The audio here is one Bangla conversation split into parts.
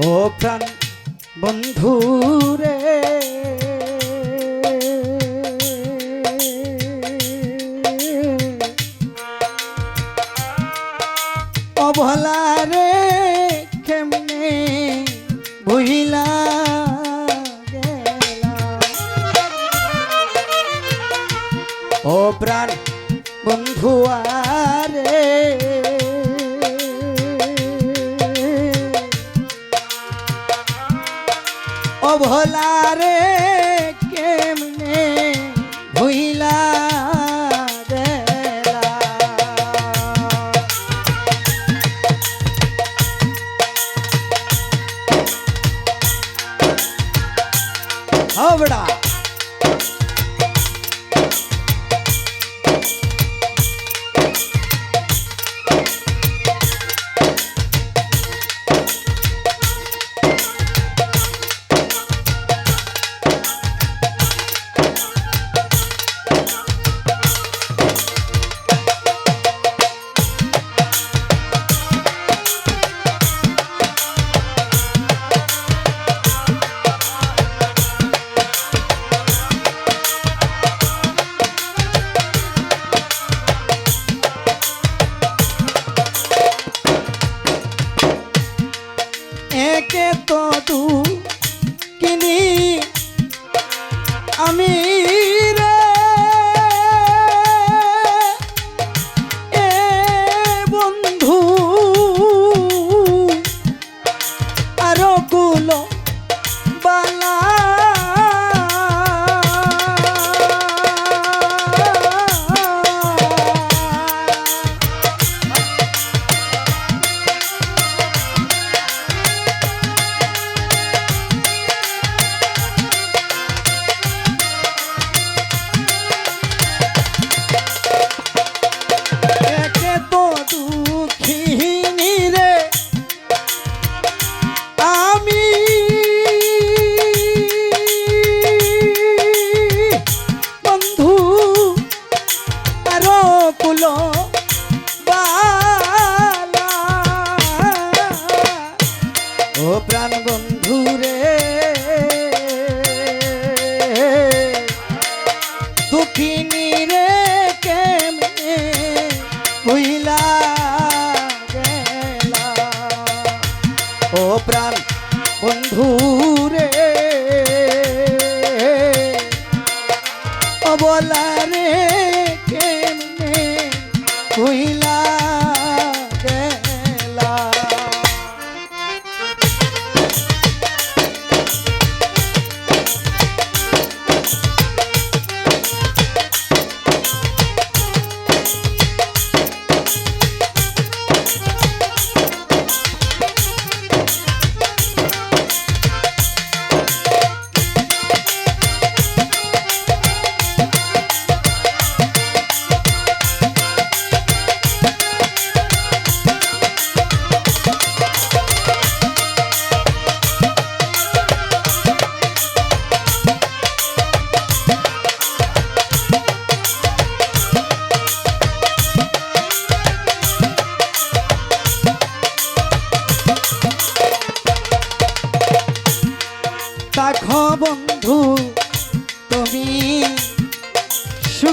ও প্রাণ বন্ধু রে Canada. আমি প্রাণ বন্ধু রে। দুঃখিনী রে কেমনে হইলা ও প্রাণ অবলা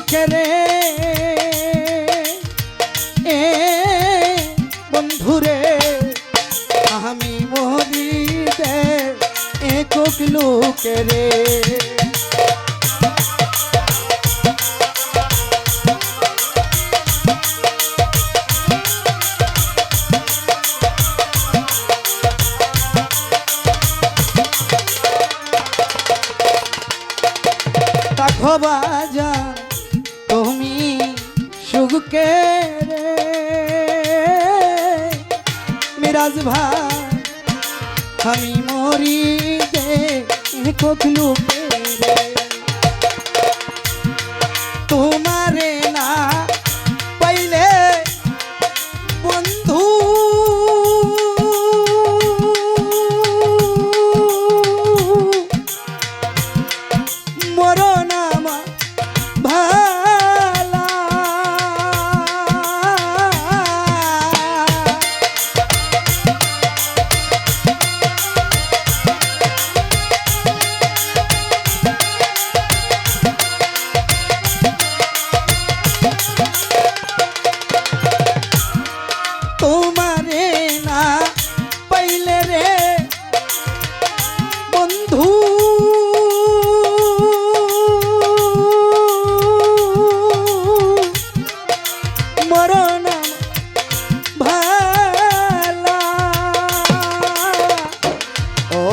সুখেরে এ সুখকে রে। মিরাজ ভাই আমি মরি দে কখলু রে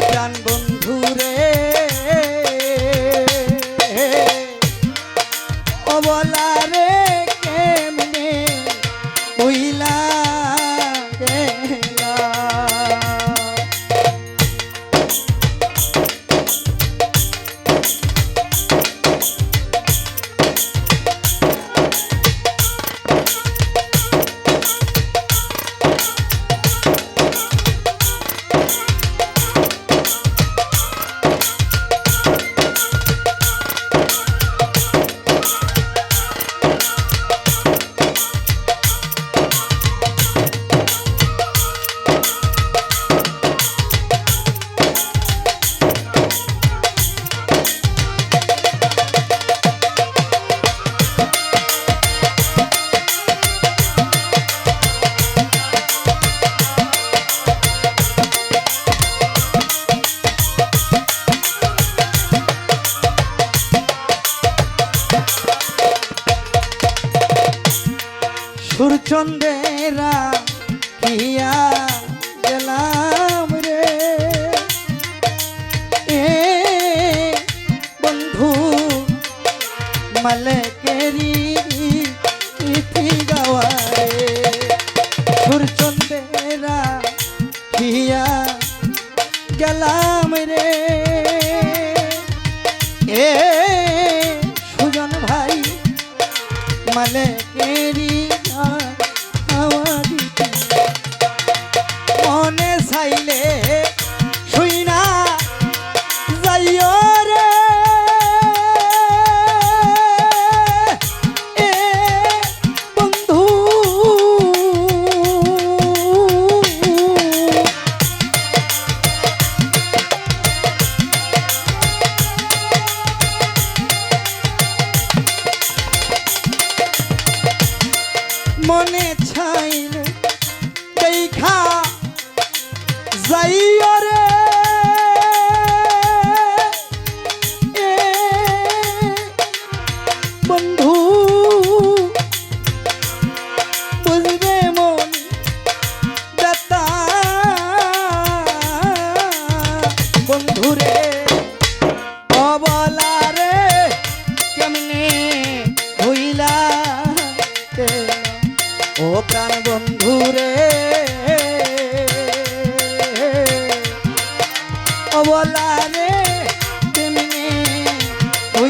প্রাণ বন্ধুরে সূর্যচন্দ্রেরা কিয়া গেলাম রে। এ বন্ধু মালকেরি ইতি চাইলে